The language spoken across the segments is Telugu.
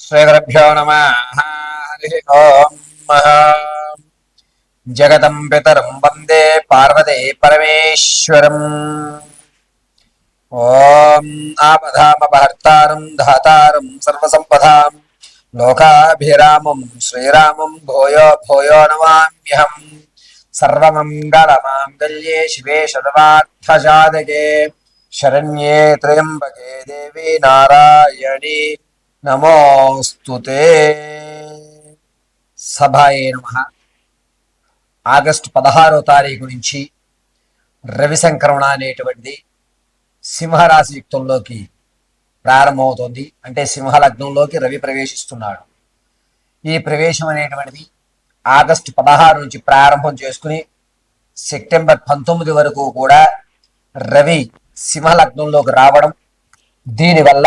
శ్రీగురుభ్యో నమ హరి ఓం జగతం పితరం వందే పార్వతే పరమేశ్వరం ఓం ఆపధామపహర్తారం ధాతారం సర్వసంపదాం లోకాభిరామం శ్రీరామం భూయో భూయో నమామ్యహం సర్వమంగళమాంగళ్యే శివే సర్వార్థసాధకే శరణ్యే త్రయంబకే దేవి నారాయణి నమోస్తుతే సభాయే నమ. ఆగస్టు పదహారో తారీఖు నుంచి రవి సంక్రమణ అనేటువంటిది సింహరాశి యుక్తంలోకి ప్రారంభమవుతోంది. అంటే సింహ లగ్నంలోకి రవి ప్రవేశిస్తున్నాడు. ఈ ప్రవేశం అనేటువంటిది ఆగస్టు పదహారు నుంచి ప్రారంభం చేసుకుని సెప్టెంబర్ పంతొమ్మిది వరకు కూడా రవి సింహ లగ్నంలోకి రావడం దీనివల్ల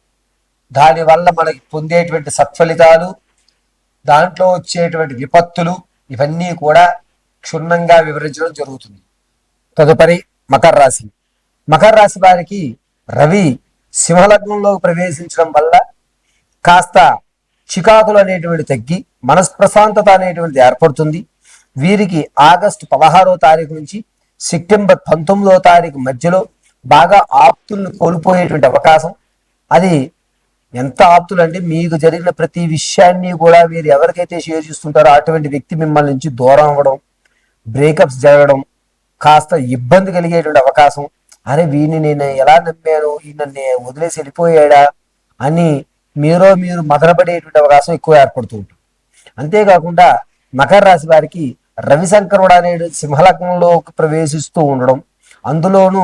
దానివల్ల మనకి పొందేటువంటి సత్ఫలితాలు దాంట్లో వచ్చేటువంటి విపత్తులు ఇవన్నీ కూడా క్షుణ్ణంగా వివరించడం జరుగుతుంది. తదుపరి మకర రాశి. మకర రాశి వారికి రవి సింహలగ్నంలో ప్రవేశించడం వల్ల కాస్త చికాకులు అనేటువంటి తగ్గి మనస్ప్రశాంతత అనేటువంటిది ఏర్పడుతుంది. వీరికి ఆగస్టు పదహారో తారీఖు నుంచి సెప్టెంబర్ పంతొమ్మిదో తారీఖు మధ్యలో బాగా ఆప్తులను కోల్పోయేటువంటి అవకాశం. అది ఎంత ఆప్తులంటే మీకు జరిగిన ప్రతి విషయాన్ని కూడా మీరు ఎవరికైతే షేర్ చేస్తుంటారో అటువంటి వ్యక్తి మిమ్మల్ని నుంచి దూరం అవ్వడం బ్రేకప్స్ జరగడం కాస్త ఇబ్బంది కలిగేటువంటి అవకాశం అరే వీడిని నేను ఎలా నమ్మాను? ఈ నన్ను వదిలేసి వెళ్ళిపోయాడా? అని మీరో మీరు మదనపడేటువంటి అవకాశం ఎక్కువ ఏర్పడుతూ ఉంటుంది. అంతేకాకుండా మకర రాశి వారికి రవిశంకరుడు అనే సింహలగ్నంలోకి ప్రవేశిస్తూ ఉండడం అందులోనూ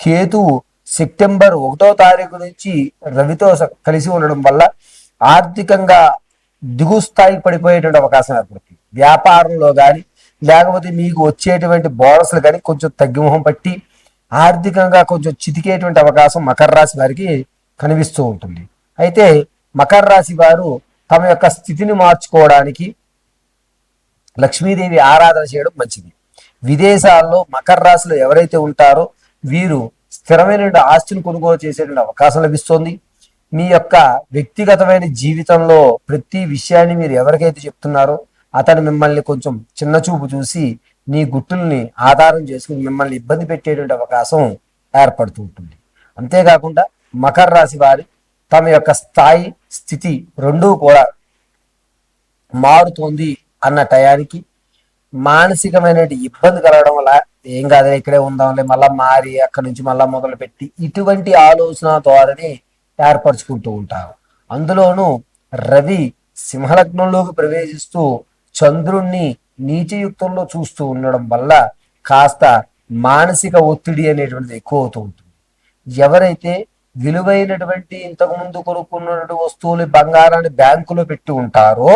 కేతువు సెప్టెంబర్ ఒకటో తారీఖు నుంచి రవితో కలిసి ఉండడం వల్ల ఆర్థికంగా దిగు స్థాయికి పడిపోయేటువంటి అవకాశం ఏర్పడుతుంది. వ్యాపారంలో కానీ లేకపోతే మీకు వచ్చేటువంటి బోనస్లు కానీ కొంచెం తగ్గిమొహం పట్టి ఆర్థికంగా కొంచెం చితికేటువంటి అవకాశం మకర రాశి వారికి కనిపిస్తూ ఉంటుంది. అయితే మకర రాశి వారు తమ యొక్క స్థితిని మార్చుకోవడానికి లక్ష్మీదేవి ఆరాధన చేయడం మంచిది. విదేశాల్లో మకర రాశిలో ఎవరైతే ఉంటారో వీరు స్థిరమైన ఆస్తిని కొనుగోలు చేసేటువంటి అవకాశం లభిస్తోంది. మీ యొక్క వ్యక్తిగతమైన జీవితంలో ప్రతి విషయాన్ని మీరు ఎవరికైతే చెప్తున్నారో అతను మిమ్మల్ని కొంచెం చిన్న చూపు చూసి నీ గుట్టుల్ని ఆధారం చేసుకుని మిమ్మల్ని ఇబ్బంది పెట్టేటువంటి అవకాశం ఏర్పడుతూ ఉంటుంది. అంతేకాకుండా మకర రాశి వారి తమ యొక్క స్థాయి స్థితి రెండూ కూడా మారుతోంది అన్న టయానికి మానసికమైన ఇబ్బంది కలగడం వల్ల ఏం కాదు ఇక్కడే ఉందాంలే మళ్ళా మారి అక్కడి నుంచి మళ్ళా మొదలు పెట్టి ఇటువంటి ఆలోచన ధోరణి ఏర్పరచుకుంటూ ఉంటారు. అందులోనూ రవి సింహలగ్నంలోకి ప్రవేశిస్తూ చంద్రుణ్ణి నీచయుక్తంలో చూస్తూ ఉండడం వల్ల కాస్త మానసిక ఒత్తిడి అనేటువంటిది ఎక్కువ అవుతూ ఉంటుంది. ఎవరైతే విలువైనటువంటి ఇంతకు ముందు కొనుక్కున్నటువంటి వస్తువులు బంగారాన్ని బ్యాంకులో పెట్టి ఉంటారో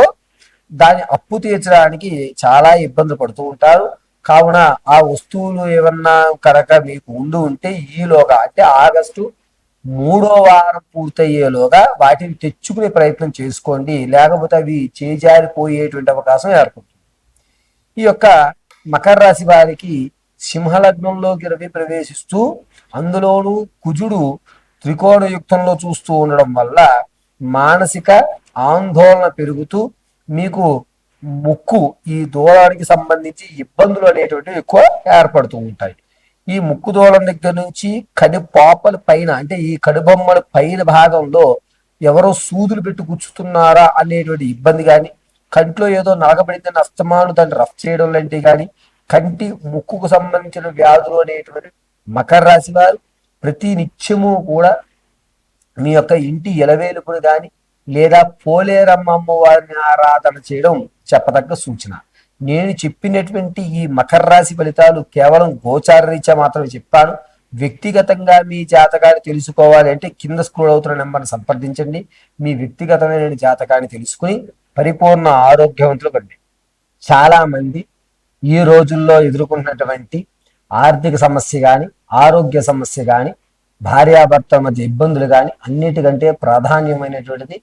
దాని అప్పు తీర్చడానికి చాలా ఇబ్బంది పడుతూ ఉంటారు. కావున ఆ వస్తువులు ఏమన్నా కనుక మీకు ఉండి ఉంటే ఈలోగా అంటే ఆగస్టు మూడో వారం పూర్తయ్యేలోగా వాటిని తెచ్చుకునే ప్రయత్నం చేసుకోండి. లేకపోతే అవి చేజారిపోయేటువంటి అవకాశం ఏర్పడుతుంది. ఈ యొక్క మకర రాశి వారికి సింహలగ్నంలోకి రవి ప్రవేశిస్తూ అందులోనూ కుజుడు త్రికోణ యుక్తంలో చూస్తూ ఉండడం వల్ల మానసిక ఆందోళన పెరుగుతూ మీకు ముక్కు ఈ దూలానికి సంబంధించి ఇబ్బందులు అనేటువంటివి ఎక్కువ ఏర్పడుతూ ఉంటాయి. ఈ ముక్కు దూలం దగ్గర నుంచి కడి పాపల పైన అంటే ఈ కడుబొమ్మల పైన భాగంలో ఎవరో సూదులు పెట్టి కూర్చుతున్నారా అనేటువంటి ఇబ్బంది కానీ కంట్లో ఏదో నలగబడిందని అస్తమాను దాన్ని రఫ్ చేయడం లాంటివి కానీ కంటి ముక్కుకు సంబంధించిన వ్యాధులు అనేటువంటి మకర రాశి వారు ప్రతి నిత్యము కూడా మీ యొక్క ఇంటి ఎలవేలుపుని కానీ లేదా పోలేరమ్మమ్మ వారిని ఆరాధన చేయడం చెప్పదగ్గ సూచన. నేను చెప్పినటువంటి ఈ మకర రాశి ఫలితాలు కేవలం గోచారరీత్యా మాత్రమే చెప్పాను వ్యక్తిగతంగా మీ జాతకాన్ని తెలుసుకోవాలి అంటే కింద స్క్రోల్ అవుతున్న నెంబర్ని సంప్రదించండి. మీ వ్యక్తిగతమైన జాతకాన్ని తెలుసుకుని పరిపూర్ణ ఆరోగ్యవంతులు కండి. చాలా మంది ఈ రోజుల్లో ఎదుర్కొంటున్నటువంటి ఆర్థిక సమస్య కానీ ఆరోగ్య సమస్య కానీ భార్యాభర్త మధ్య ఇబ్బందులు కానీ అన్నిటికంటే ప్రాధాన్యమైనటువంటిది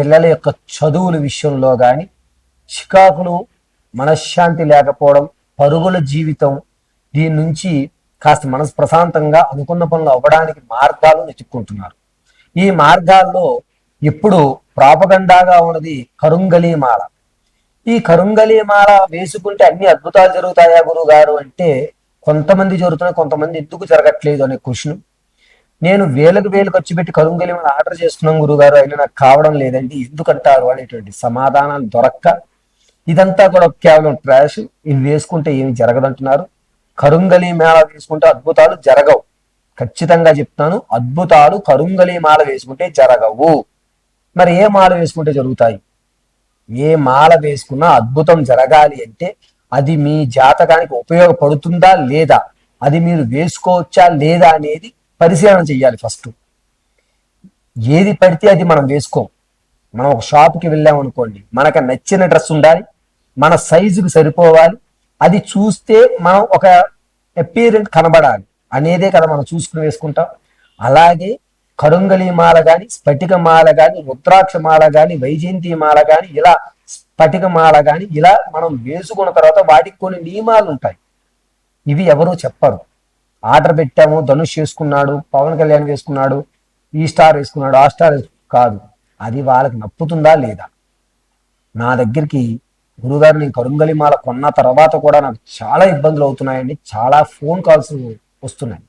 పిల్లల యొక్క చదువుల విషయంలో కానీ చికాకులు మనశ్శాంతి లేకపోవడం పరుగుల జీవితం దీని నుంచి కాస్త మనసు ప్రశాంతంగా అనుకున్న పనులు అవ్వడానికి మార్గాలు వెతుక్కుంటున్నారు. ఈ మార్గాల్లో ఇప్పుడు ప్రాపగండాగా ఉన్నది కరుంగలీమాల ఈ కరుంగలీమాల వేసుకుంటే అన్ని అద్భుతాలు జరుగుతాయా గురువు గారు అంటే కొంతమంది జరుగుతున్నాయి కొంతమంది ఎందుకు జరగట్లేదు అనే క్వశ్చన్. నేను వేలకు వేలు ఖర్చు పెట్టి కరుంగలి మాల ఆర్డర్ చేస్తున్నాం గురుగారు అయినా నాకు కావడం లేదండి. ఎందుకంటారు అనేటువంటి సమాధానాలు దొరక్క. ఇదంతా కూడా కేవలం ట్రాష్ ఇది వేసుకుంటే ఏమి జరగదంటున్నారు. కరుంగలి మాల వేసుకుంటే అద్భుతాలు జరగవు. ఖచ్చితంగా చెప్తాను అద్భుతాలు కరుంగలి మాల వేసుకుంటే జరగవు. మరి ఏ మాల వేసుకుంటే జరుగుతాయి? ఏ మాల వేసుకున్నా అద్భుతం జరగాలి అంటే అది మీ జాతకానికి ఉపయోగపడుతుందా లేదా? అది మీరు వేసుకోవచ్చా లేదా అనేది పరిశీలన చేయాలి ఫస్ట్. ఏది పడితే అది మనం వేసుకోం. మనం ఒక షాప్కి వెళ్ళాం అనుకోండి మనకు నచ్చిన డ్రెస్ ఉండాలి మన సైజుకి సరిపోవాలి అది చూస్తే మనం ఒక అపీరెంట్ కనబడాలి. అనేదే కదా మనం చూసుకుని వేసుకుంటాం. అలాగే కరుంగలి మాల కానీ స్ఫటిక మాల కానీ రుద్రాక్ష మాల కానీ వైజయంతి మాల కానీ ఇలా స్ఫటిక మాల కానీ ఇలా మనం వేసుకున్న తర్వాత వాటికి కొన్ని నియమాలు ఉంటాయి. ఇవి ఎవరు చెప్పరు. ఆర్డర్ పెట్టాము ధనుష్ వేసుకున్నాడు పవన్ కళ్యాణ్ వేసుకున్నాడు ఈ స్టార్ వేసుకున్నాడు ఆ స్టార్ వేసు- కాదు. అది వాళ్ళకి నప్పుతుందా లేదా? నా దగ్గరికి గురుగారు నేను మాల కొన్న తర్వాత కూడా నాకు చాలా ఇబ్బందులు అవుతున్నాయండి. చాలా ఫోన్ కాల్స్ వస్తున్నాయి.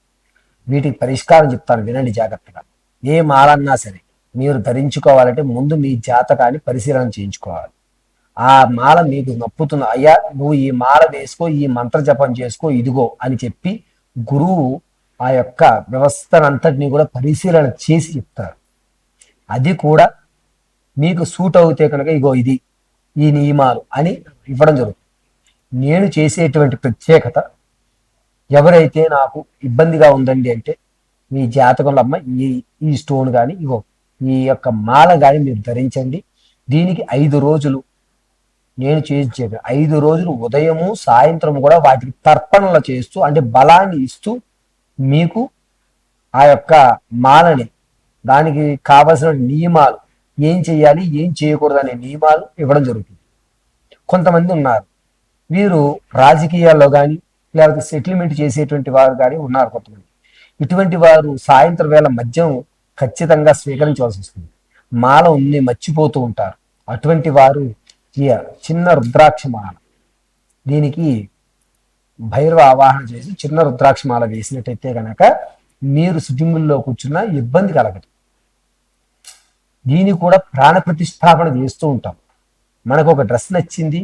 వీటికి పరిష్కారం చెప్తాను. వినండి జాగ్రత్తగా. ఏ మాలన్నా సరే మీరు ధరించుకోవాలంటే ముందు మీ జాతకాన్ని పరిశీలన చేయించుకోవాలి. ఆ మాల మీకు నప్పుతుంది అయ్యా నువ్వు ఈ మాల వేసుకో ఈ మంత్ర జపం చేసుకో ఇదిగో అని చెప్పి గురువు ఆ యొక్క వ్యవస్థనంతటినీ కూడా పరిశీలన చేసి చెప్తారు అది కూడా మీకు సూట్ అవుతే కనుక ఇగో ఇది ఈ నియమాలు అని ఇవ్వడం జరుగుతుంది. నేను చేసేటువంటి ప్రత్యేకత ఎవరైతే నాకు ఇబ్బందిగా ఉందండి అంటే మీ జాతకంలో అమ్మ ఈ ఈ స్టోన్ కానీ ఇగో ఈ యొక్క మాల కానీ మీరు ధరించండి. దీనికి ఐదు రోజులు నేను చేయించేది ఐదు రోజులు ఉదయము సాయంత్రం కూడా వాటికి తర్పణలు చేస్తూ అంటే బలాన్ని ఇస్తూ మీకు ఆ యొక్క మాలని దానికి కావలసిన నియమాలు ఏం చేయాలి ఏం చేయకూడదు అనే నియమాలు ఇవ్వడం జరుగుతుంది. కొంతమంది ఉన్నారు. వీరు రాజకీయాల్లో కానీ లేకపోతే సెటిల్మెంట్ చేసేటువంటి వారు కానీ ఉన్నారు కొంతమంది. ఇటువంటి వారు సాయంత్రం వేళ మద్యం ఖచ్చితంగా స్వీకరించవలసి వస్తుంది. మాల ఉంది మర్చిపోతూ ఉంటారు. అటువంటి వారు ఈ చిన్న రుద్రాక్ష మాల. దీనికి భైరవ ఆవాహన చేసి చిన్న రుద్రాక్ష మాల వేసినట్టయితే కనుక మీరు సిట్టింగుల్లో కూర్చున్న ఇబ్బంది కలగదు. దీన్ని కూడా ప్రాణ ప్రతిష్టాపన చేస్తూ ఉంటాం. మనకు ఒక డ్రెస్ నచ్చింది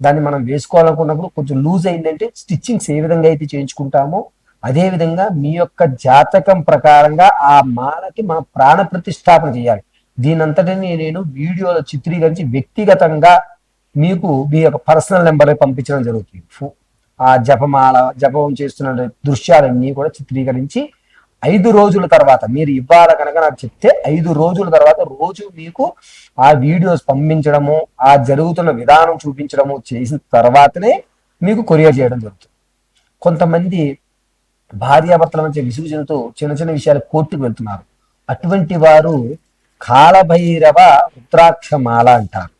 దాన్ని మనం వేసుకోవాలనుకున్నప్పుడు కొంచెం లూజ్ అయిందంటే స్టిచ్చింగ్స్ ఏ విధంగా అయితే చేయించుకుంటామో అదే విధంగా మీ యొక్క జాతకం ప్రకారంగా ఆ మాలకి మనం ప్రాణ ప్రతిష్టాపన చేయాలి. దీనంతటిని నేను వీడియోలో చిత్రీకరించి వ్యక్తిగతంగా మీకు మీ యొక్క పర్సనల్ నెంబర్ పంపించడం జరుగుతుంది. ఆ జపమాల జపం చేస్తున్న దృశ్యాలన్నీ కూడా చిత్రీకరించి ఐదు రోజుల తర్వాత మీరు ఇవ్వాలి కనుక నాకు చెప్తే ఐదు రోజుల తర్వాత రోజు మీకు ఆ వీడియోస్ పంపించడము ఆ జరుగుతున్న విధానం చూపించడము చేసిన తర్వాతనే మీకు కొరియర్ చేయడం జరుగుతుంది. కొంతమంది భార్యాభర్తల మధ్య విసుగు చెందుతూ చిన్న చిన్న విషయాలు కోర్టుకు వెళ్తున్నారు. అటువంటి వారు కాలభైరవ రుద్రాక్షమాల అంటారు.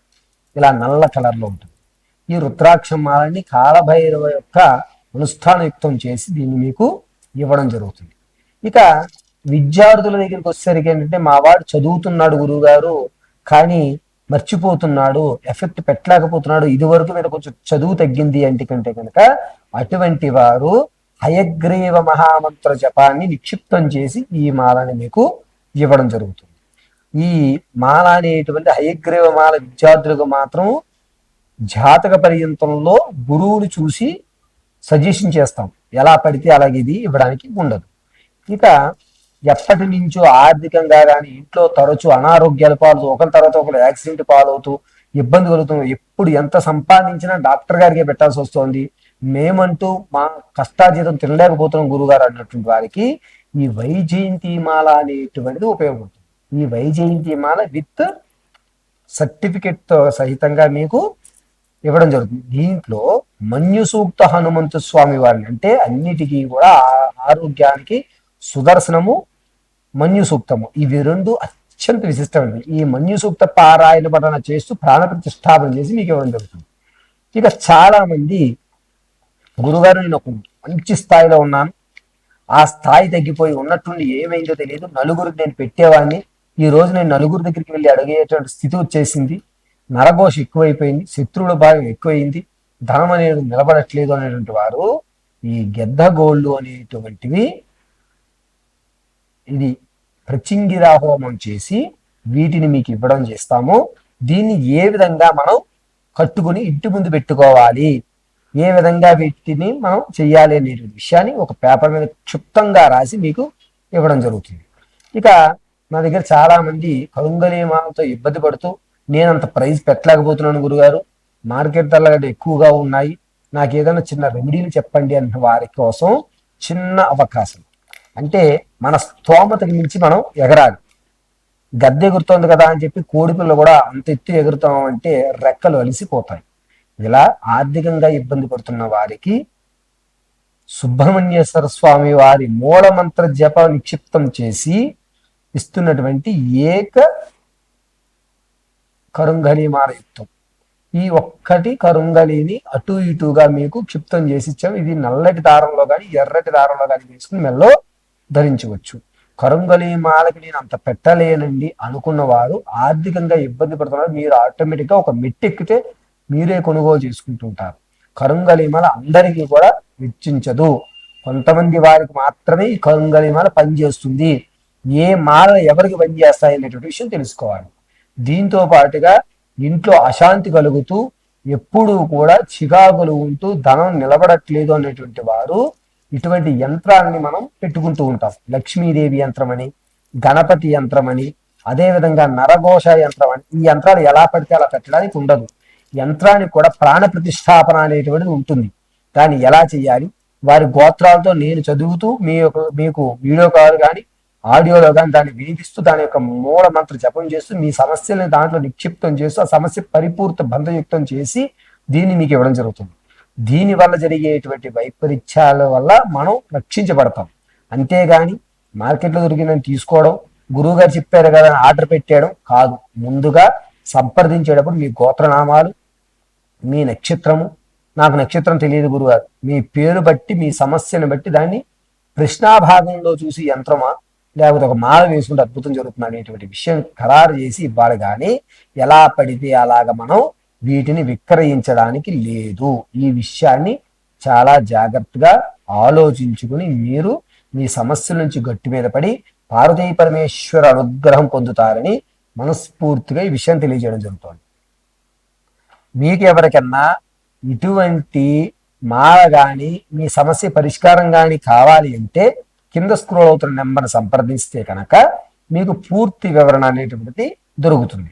ఇలా నల్ల కలర్లో ఉంటుంది. ఈ రుద్రాక్ష మాలని కాలభైరవ యొక్క అనుష్ఠానయుక్తం చేసి దీన్ని మీకు ఇవ్వడం జరుగుతుంది. ఇక విద్యార్థుల దగ్గరికి వచ్చేసరికి ఏంటంటే మా వాడు చదువుతున్నాడు గురువు గారు కానీ మర్చిపోతున్నాడు ఎఫెక్ట్ పెట్టలేకపోతున్నాడు ఇది వరకు మీరు కొంచెం చదువు తగ్గింది అంటే కంటే కనుక అటువంటి వారు హయగ్రీవ మహామంత్ర జపాన్ని నిక్షిప్తం చేసి ఈ మాలని మీకు ఇవ్వడం జరుగుతుంది. ఈ మాల అనేటువంటి హయగ్రీవ మాల విద్యార్థులకు మాత్రం జాతక పర్యంతంలో గురువుని చూసి సజెషన్ చేస్తాం. ఎలా పడితే అలాగే ఇది ఇవ్వడానికి ఉండదు. ఇక ఎప్పటి నుంచో ఆర్థికంగా కానీ ఇంట్లో తరచు అనారోగ్యాల పాలు ఒకరి తర్వాత ఒకరు యాక్సిడెంట్ పాలవుతూ ఇబ్బంది కలుగుతుంది ఎప్పుడు ఎంత సంపాదించినా డాక్టర్ గారికే పెట్టాల్సి వస్తుంది. మేమంటూ మా కష్టాజీతం తినలేకపోతున్నాం గురుగారు అన్నటువంటి వారికి ఈ వైజయంతి మాల అనేటువంటిది ఉపయోగపడుతుంది. ఈ వైజయంతి మాల విత్ సర్టిఫికెట్తో సహితంగా మీకు ఇవ్వడం జరుగుతుంది. దీంట్లో మన్యు సూక్త హనుమంతు స్వామి వారిని అంటే అన్నిటికీ కూడా ఆరోగ్యానికి సుదర్శనము మన్యు సూక్తము ఇవి రెండు అత్యంత విశిష్టమైనవి. ఈ మన్యు సూక్త పారాయణ పఠన చేస్తూ ప్రాణ ప్రతిష్టాపన చేసి మీకు ఇవ్వడం జరుగుతుంది. ఇక చాలా మంది గురుగారు నేను ఒక మంచి స్థాయిలో ఉన్నాను. ఆ స్థాయి తగ్గిపోయి ఉన్నట్టుండి ఏమైందో తెలియదు. నలుగురికి నేను పెట్టేవాడిని. ఈ రోజు నేను నలుగురు దగ్గరికి వెళ్ళి అడిగేటువంటి స్థితి వచ్చేసింది. నరఘోష ఎక్కువైపోయింది శత్రువుల భాగం ఎక్కువైంది ధనం అనేది నిలబడట్లేదు అనేటువంటి వారు ఈ గెద్ద గోళ్ళు అనేటువంటివి ఇది ప్రచింగిరా హోమం చేసి వీటిని మీకు ఇవ్వడం చేస్తాము. దీన్ని ఏ విధంగా మనం కట్టుకుని ఇంటి ముందు పెట్టుకోవాలి? ఏ విధంగా వీటిని మనం చెయ్యాలి అనే విషయాన్ని ఒక పేపర్ మీద క్షుప్తంగా రాసి మీకు ఇవ్వడం జరుగుతుంది. ఇక నా దగ్గర చాలా మంది కరుంగలీమాలతో ఇబ్బంది పడుతూ నేను అంత ప్రైస్ పెట్టలేకపోతున్నాను గురుగారు. మార్కెట్ ధరలు ఎక్కువగా ఉన్నాయి. నాకు ఏదైనా చిన్న రెమెడీలు చెప్పండి అన్న వారి కోసం చిన్న అవకాశం. అంటే మన స్తోమతకి మించి మనం ఎగరాలి. గద్దె ఎగురుతోంది కదా అని చెప్పి కోడిపిల్ల కూడా అంత ఎత్తు ఎగురుతాం అంటే రెక్కలు అలిసిపోతాయి. ఇలా ఆర్థికంగా ఇబ్బంది పడుతున్న వారికి సుబ్రహ్మణ్యేశ్వర స్వామి వారి మూలమంత్ర జప నిక్షిప్తం చేసి ఇస్తున్నటువంటి ఏక కరుంగణీమాల యుక్తం ఈ ఒక్కటి కరుంగలిని అటు ఇటుగా మీకు క్షిప్తం చేసి ఇచ్చాం ఇది నల్లటి దారంలో కానీ ఎర్రటి దారంలో కానీ తీసుకుని మెల్లో ధరించవచ్చు. కరుంగలి మాలకి నేను అంత పెట్టలేనండి అనుకున్న వారు ఆర్థికంగా ఇబ్బంది పడుతున్నారు. మీరు ఆటోమేటిక్గా ఒక మెట్టెక్కితే మీరే కొనుగోలు చేసుకుంటుంటారు కరుంగలిమాల అందరికీ కూడా వెచ్చించదు. కొంతమంది వారికి మాత్రమే ఈ కరుంగలిమాల పనిచేస్తుంది. ఏ మాల ఎవరికి పనిచేస్తాయి అనేటువంటి విషయం తెలుసుకోవాలి. దీంతో పాటుగా ఇంట్లో అశాంతి కలుగుతూ ఎప్పుడూ కూడా చికాకులు ఉంటూ ధనం నిలబడట్లేదు అనేటువంటి వారు ఇటువంటి యంత్రాన్ని మనం పెట్టుకుంటూ ఉంటాం. లక్ష్మీదేవి యంత్రం అని గణపతి యంత్రం అని అదేవిధంగా నరఘోష యంత్రం అని ఈ యంత్రాలు ఎలా పడితే అలా పెట్టడానికి ఉండదు. యంత్రానికి కూడా ప్రాణ ప్రతిష్టాపన అనేటువంటిది ఉంటుంది. దాన్ని ఎలా చేయాలి? వారి గోత్రాలతో నేను చదువుతూ మీ యొక్క మీకు వీడియో కాల్ కానీ ఆడియోలో కానీ దాన్ని వినిపిస్తూ దాని యొక్క మూల మంత్ర జపం చేస్తూ మీ సమస్యల్ని దాంట్లో నిక్షిప్తం చేస్తూ ఆ సమస్య పరిపూర్త బంధయుక్తం చేసి దీన్ని మీకు ఇవ్వడం జరుగుతుంది. దీని వల్ల జరిగేటువంటి వైపరీత్యాల వల్ల మనం రక్షించబడతాం. అంతేగాని మార్కెట్లో దొరికిందని తీసుకోవడం గురువు గారు చెప్పారు కదా అని ఆర్డర్ పెట్టేయడం కాదు. ముందుగా సంప్రదించేటప్పుడు మీ గోత్రనామాలు మీ నక్షత్రము నాకు నక్షత్రం తెలియదు గురుగారు మీ పేరు బట్టి మీ సమస్యను బట్టి దాన్ని ప్రశ్నాభాగంలో చూసి యంత్రమా? లేకపోతే ఒక మాల వేసుకుంటే అద్భుతం జరుగుతుంది అనేటువంటి విషయం ఖరారు చేసి ఇవ్వాలి కానీ ఎలా పడితే అలాగ మనం వీటిని విక్రయించడానికి లేదు. ఈ విషయాన్ని చాలా జాగ్రత్తగా ఆలోచించుకుని మీరు మీ సమస్యల నుంచి గట్టి మీద పడి పార్వతీ పరమేశ్వర అనుగ్రహం పొందుతారని మనస్ఫూర్తిగా ఈ విషయం తెలియజేయడం జరుగుతుంది. మీకు ఎవరికన్నా ఇటువంటి మాల కానీ మీ సమస్య పరిష్కారం కానీ కావాలి అంటే కింద స్క్రోల్ అవుతున్న నెంబర్ని సంప్రదిస్తే కనుక మీకు పూర్తి వివరణ అనేటువంటిది దొరుకుతుంది.